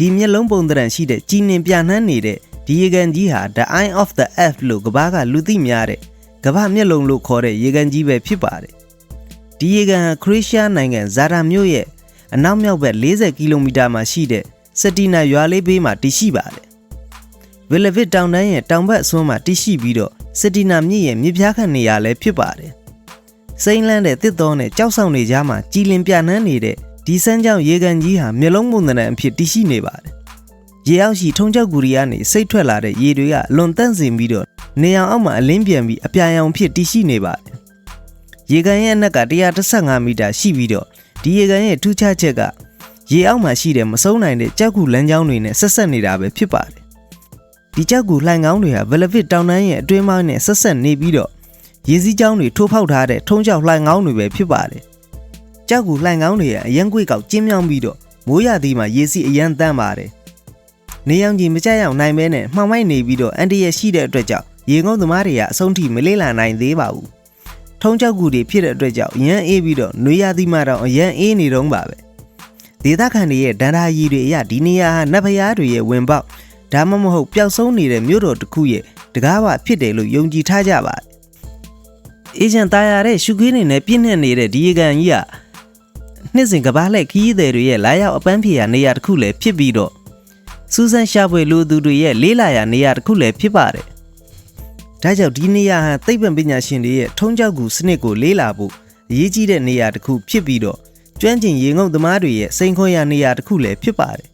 ဒီမျက်လုံးပုံသဏ္ဍာန်ရှိတဲ့ကြီးနှင်ပြနှမ်းနေတဲ့ဒီရေကန်ကြီးဟာ the eye of the earth လို့ကမ္ဘာကလူသိများတဲ့ကမ္ဘာမျက်လုံးလို့ခေါ်တဲ့ရေကန်ကြီးပဲဖြစ်ပါတယ်ဒီရေကန်ဟာခရစ်ရှားနိုင်ငံဇာတာမြို့ရဲ့အနောက်မြောက်ဘက်40ကီလိုမီတာမှာရှိတဲ့စတီနာရွာလေးဘေးမှာတည်ရှိပါတယ်ဝီလဗစ်တောင်တန်းရဲ့တောင်ဘက်အစွန်းမှာတည်ရှိပြီးတော့စတီနာမြစ်ရဲ့မြစ်ဖျားခန့်နေရာလည်းဖြစ်ပါတယ်စိမ့်လန်းတဲ့တစ်တော်နဲ့ကြောက်ဆောင်နေကြမှာကြည်လင်ပြနှမ်းနေတဲ့ ဒီစမ်းကြောင်ရေကန်ကြီးဟာမျက်လုံးပုံသဏ္ဍာန်အဖြစ်တည်ရှိနေပါတယ်ရေအောက်ရှိထုံကြောက်ကူရီကနေစိတ်ထွက်လာတဲ့ရေတွေကအလွန်တန့်စင်ပြီးတော့နေအောင်အောက်မှာအလင်းပြန်ပြီးအပြာရောင်ဖြစ်တည်ရှိနေပါတယ်ရေကန်ရဲ့အနက်က115မီတာရှိပြီးတော့ဒီရေကန်ရဲ့ထူးခြားချက်ကရေအောက်မှာရှိတဲ့မဆုံးနိုင်တဲ့ကြောက်ကူလမ်းကြောင်းတွေနဲ့ဆက်ဆက်နေတာပဲဖြစ်ပါတယ်ဒီကြောက်ကူလှိုင်ကောင်းတွေဟာဗလဗစ်တောင်တန်းရဲ့အတွင်းပိုင်းနဲ့ဆက်ဆက်နေပြီးတော့ရေစည်းကြောင်းတွေထိုးဖောက်ထားတဲ့ထုံးကြောက်လှိုင်ကောင်းတွေပဲဖြစ်ပါတယ် ကြောက်ကူလှိုင်ကောင်းတွေရဲ့အရန်ကွေ့ကောက်ကျင်းမြောင်းပြီးတော့မိုးရသည်မှာရေစီအရန်တန်းပါတယ်နေရောင်ကြီးမကြရောက်နိုင်မဲနဲ့မှောင်မိုက်နေပြီးတော့အန်တီရရှိတဲ့အတွက်ကြောင့်ရေငုံသမားတွေကအဆုံးထိမလေးလာနိုင်သေးပါဘူးထုံးကြောက်ကူတွေဖြစ်တဲ့အတွက်ကြောင့်ရန်အေးပြီးတော့နွေရသည်မှာတော့အရန်အေးနေတော့ပါပဲဒေသခံတွေရဲ့ဒန္တာရီတွေအရဒီနေရာဟာနတ်ဖျားတွေရဲ့ဝင်ပေါက်ဒါမှမဟုတ်ပျောက်ဆုံးနေတဲ့မြို့တော်တစ်ခုရဲ့တကားပါဖြစ်တယ်လို့ယုံကြည်ထားကြပါတယ်အေဂျန်တာယာတဲ့ရှုခင်းနေနဲ့ပြည့်နှက်နေတဲ့ဒီရေကန်ကြီးက နှစ်စဉ်ကဘာလှည့်ခီးသည်တွေရဲ့လာရောက်အပန်းဖြေရာနေရာတစ်ခုလည်းဖြစ်ပြီးတော့စူးစမ်းရှာဖွေလူသူတွေရဲ့လေးလာရာနေရာတစ်ခုလည်းဖြစ်ပါတယ်။ဒါကြောင့်ဒီနေရာဟာသိပ္ပံပညာရှင်တွေရဲ့ထုံးကြောက်ကူစနစ်ကိုလေးလာဖို့အရေးကြီးတဲ့နေရာတစ်ခုဖြစ်ပြီးတော့ကျွမ်းကျင်ရေငုပ်သမားတွေရဲ့စိန်ခွန်ရာနေရာတစ်ခုလည်းဖြစ်ပါတယ်